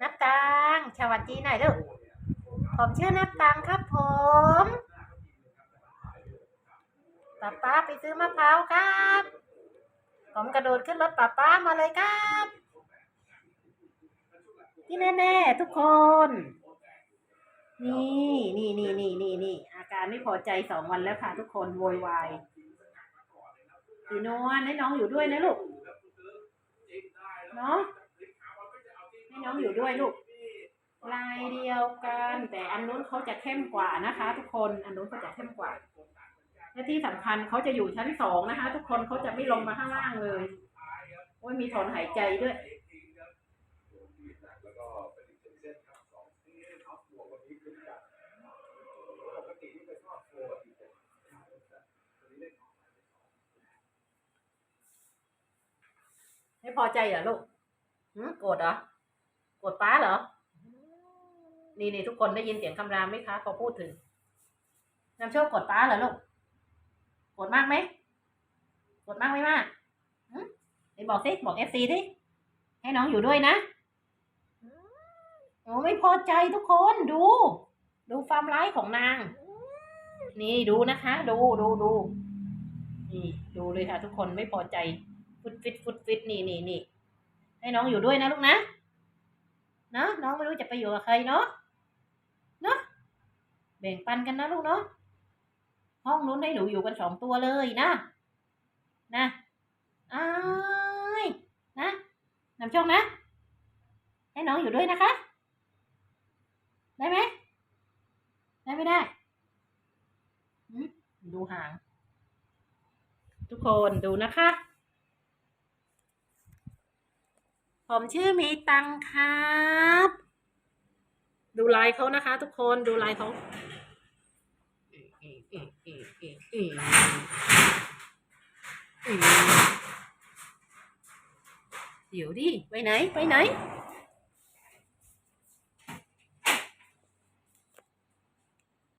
นับตังสวัสดีหน่อยลูกผมชื่อนับตังครับผมป้าป้าไปซื้อมะพร้าวครับ ผมกระโดดขึ้นรถป้าป้ามาเลยครับ ที่แน่ๆทุกคน นี่นี่นี่นี่นี่นี่อาการไม่พอใจสองวันแล้วค่ะทุกคนโวยวายสีนวลให้น้องอยู่ด้วยนะลูก เนาะให้น้องอยู่ด้วยลูกลายเดียวกัน แต่อันนู้นเขาจะเข้มกว่านะคะ ทุกคนอันนู้นเขาจะเข้มกว่าและที่สำคัญเขาจะอยู่ชั้นสองนะคะ ทุกคนเขาจะไม่ลงมาข้างล่างเลยโอ้ยมีถอนหายใจด้วยไม่พอใจเหรอลูก หืมโกรธเหรอโกรธป้าเหรอ นี่นี่ทุกคนได้ยินเสียงคำรามไหมคะพอพูดถึงนำโชคโกรธป้าเหรอลูกโกรธมากไหมโกรธมากไหมมากหืมไหนบอกสิบอกเอฟซีสิให้น้องอยู่ด้วยนะโอ้ไม่พอใจทุกคนดู ดูความร้ายของนาง นี่ดูนะคะ ดูดูดูนี่ดูเลยค่ะ ทุกคนไม่พอใจฟุดฟิตฟุดฟิตนี่นี่นี่ ให้น้องอยู่ด้วยนะลูกนะเนาะน้องไม่รู้จะไปอยู่กับใครเนาะเนาะแบ่งปันกันนะลูกเนาะห้องนู้นให้หนูอยู่กันสองตัวเลยนะ นะอ้ายนะนำโชคนะ ให้น้องอยู่ด้วยนะคะ ได้ไหมได้ไม่ได้ดูหาง ทุกคนดูนะคะ ผมชื่อมีตังครับ ดูลายเขานะคะ ทุกคนดูลายเขาเดี๋ยวดิ ไปไหน ไปไหน